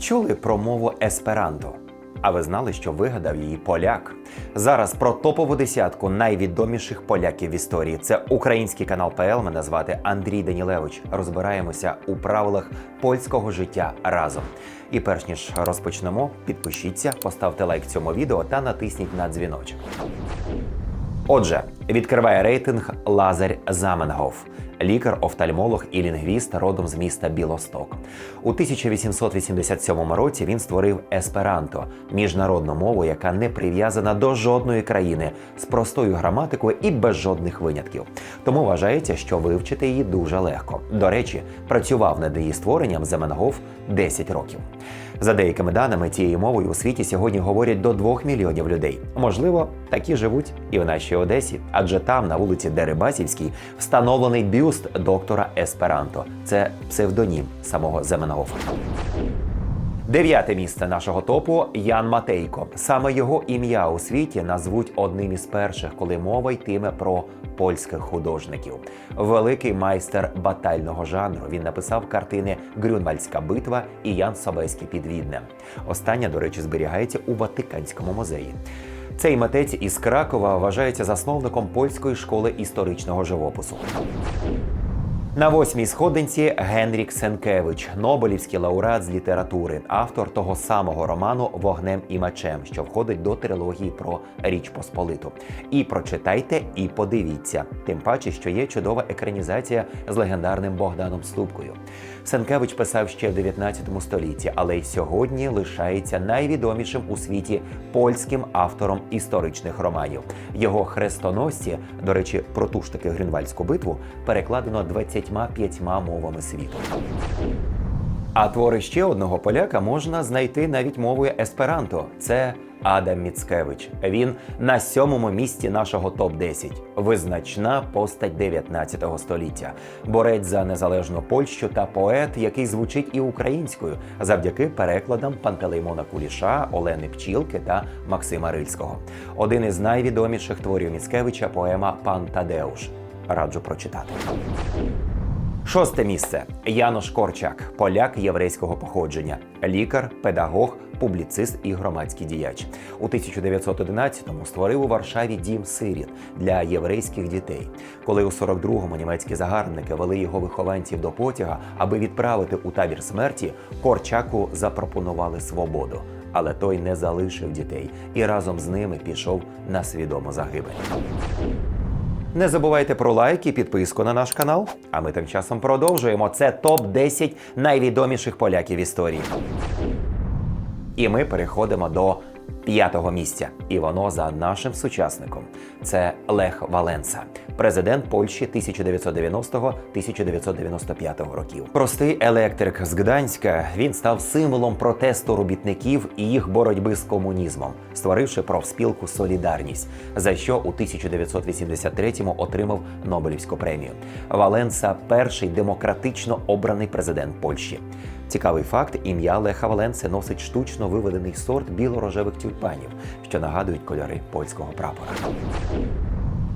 Чули про мову есперанто? А ви знали, що вигадав її поляк? Зараз про топову десятку найвідоміших поляків в історії. Це український канал ПЛ. Мене звати Андрій Данілевич. Розбираємося у правилах польського життя разом. І перш ніж розпочнемо, підпишіться, поставте лайк цьому відео та натисніть на дзвіночок. Отже, відкриває рейтинг Лазар Заменгоф, лікар-офтальмолог і лінгвіст родом з міста Білосток. У 1887 році він створив есперанто міжнародну мову, яка не прив'язана до жодної країни з простою граматикою і без жодних винятків. Тому вважається, що вивчити її дуже легко. До речі, працював над її створенням Заменгоф 10 років. За деякими даними, цією мовою у світі сьогодні говорять до 2 мільйонів людей. Можливо, такі живуть і в нашій Одесі, адже там, на вулиці Дерибасівській, встановлений бюст доктора Есперанто. Це псевдонім самого Земенгофа. Дев'яте місце нашого топу Ян Матейко. Саме його ім'я у світі назвуть одним із перших, коли мова йтиме про польських художників. Великий майстер батального жанру. Він написав картини Грюнвальдська битва і Ян Собеський підвідне. Остання, до речі, зберігається у Ватиканському музеї. Цей митець із Кракова вважається засновником польської школи історичного живопису. На восьмій сходинці Генрік Сенкевич, Нобелівський лауреат з літератури, автор того самого роману Вогнем і мечем, що входить до трилогії про Річ Посполиту. І прочитайте, і подивіться. Тим паче, що є чудова екранізація з легендарним Богданом Ступкою. Сенкевич писав ще в 19 столітті, але й сьогодні лишається найвідомішим у світі польським автором історичних романів. Його хрестоносці, до речі, про ту ж таки Грюнвальдську битву перекладено 25 мовами світу. А твори ще одного поляка можна знайти навіть мовою есперанто. Це Адам Міцкевич. Він на сьомому місці нашого топ 10 Визначна постать 19 століття, борець за незалежну Польщу та поет, який звучить і українською, завдяки перекладам Пантелеймона Куліша, Олени Пчілки та Максима Рильського. Один із найвідоміших творів Міцкевича поема Пан Тадеуш. Раджу прочитати. Шосте місце Янош Корчак, поляк єврейського походження, лікар, педагог, публіцист і громадський діяч. У 1911-му створив у Варшаві дім сиріт для єврейських дітей. Коли у 42-му німецькі загарбники вели його вихованців до потяга, аби відправити у табір смерті, Корчаку запропонували свободу. Але той не залишив дітей і разом з ними пішов на свідому загибель. Не забувайте про лайк і підписку на наш канал. А ми тим часом продовжуємо. Це топ 10 найвідоміших поляків історії. І ми переходимо до п'ятого місця. І воно за нашим сучасником. Це Лех Валенса, президент Польщі 1990-1995 років. Простий електрик з Гданська він став символом протесту робітників і їх боротьби з комунізмом, створивши профспілку Солідарність, за що у 1983-му отримав Нобелівську премію. Валенса перший демократично обраний президент Польщі. Цікавий факт: ім'я Леха Валенси носить штучно виведений сорт біло-рожевих тюльпанів, що нагадують кольори польського прапора.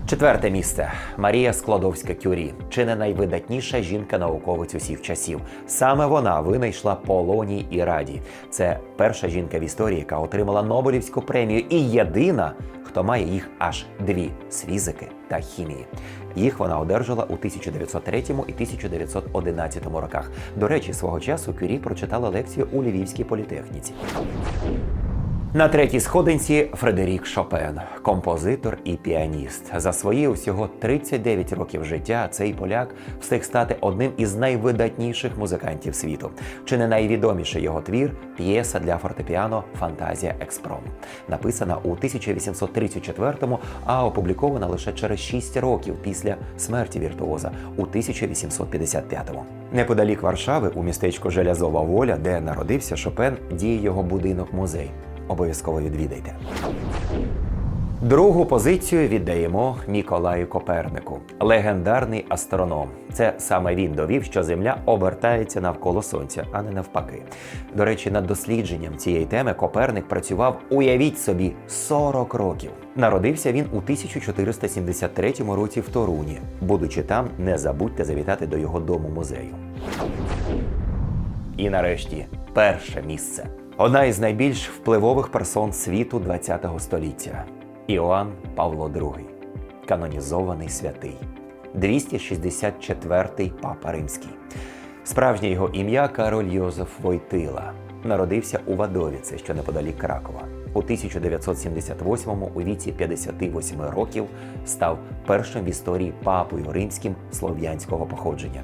Четверте місце Марія Складовська Кюрі, чи не найвидатніша жінка-науковець усіх часів. Саме вона винайшла полоній і раді. Це перша жінка в історії, яка отримала Нобелівську премію, і єдина, хто має їх аж дві з фізики та хімії. Їх вона одержала у 1903 і 1911 роках. До речі, свого часу Кюрі прочитала лекцію у Львівській політехніці. На третій сходинці Фредерік Шопен, композитор і піаніст. За свої усього 39 років життя цей поляк встиг стати одним із найвидатніших музикантів світу. Чи не найвідоміший його твір п'єса для фортепіано Фантазія Експром, написана у 1834-му, а опублікована лише через 6 років після смерті віртуоза у 1855-му. Неподалік Варшави, у містечку Желязова Воля, де народився Шопен, діє його будинок-музей обов'язково відвідайте. Другу позицію віддаємо Міколаю Копернику, легендарний астроном. Це саме він довів, що Земля обертається навколо сонця, а не навпаки. До речі, над дослідженням цієї теми Коперник працював, уявіть собі, 40 років. Народився він у 1473 році в Торуні. Будучи там, не забудьте завітати до його дому музею. І нарешті перше місце. Одна із найбільш впливових персон світу ХХ століття Іоанн Павло II, канонізований святий, 264-й папа римський. Справжнє його ім'я Кароль Йозеф Войтила. Народився у Вадовіце, що неподалік Кракова. У 1978-му у віці 58 років став першим в історії папою римським слов'янського походження.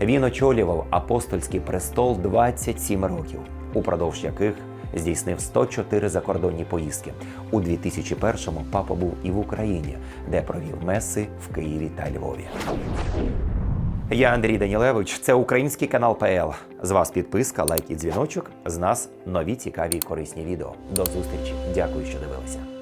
Він очолював апостольський престол 27 років, упродовж яких здійснив 104 закордонні поїздки. У 2001-му папа був і в Україні, де провів меси в Києві та Львові. Я Андрій Данілевич. Це український канал ПЛ. З вас підписка, лайк і дзвіночок. З нас нові цікаві і корисні відео. До зустрічі. Дякую, що дивилися.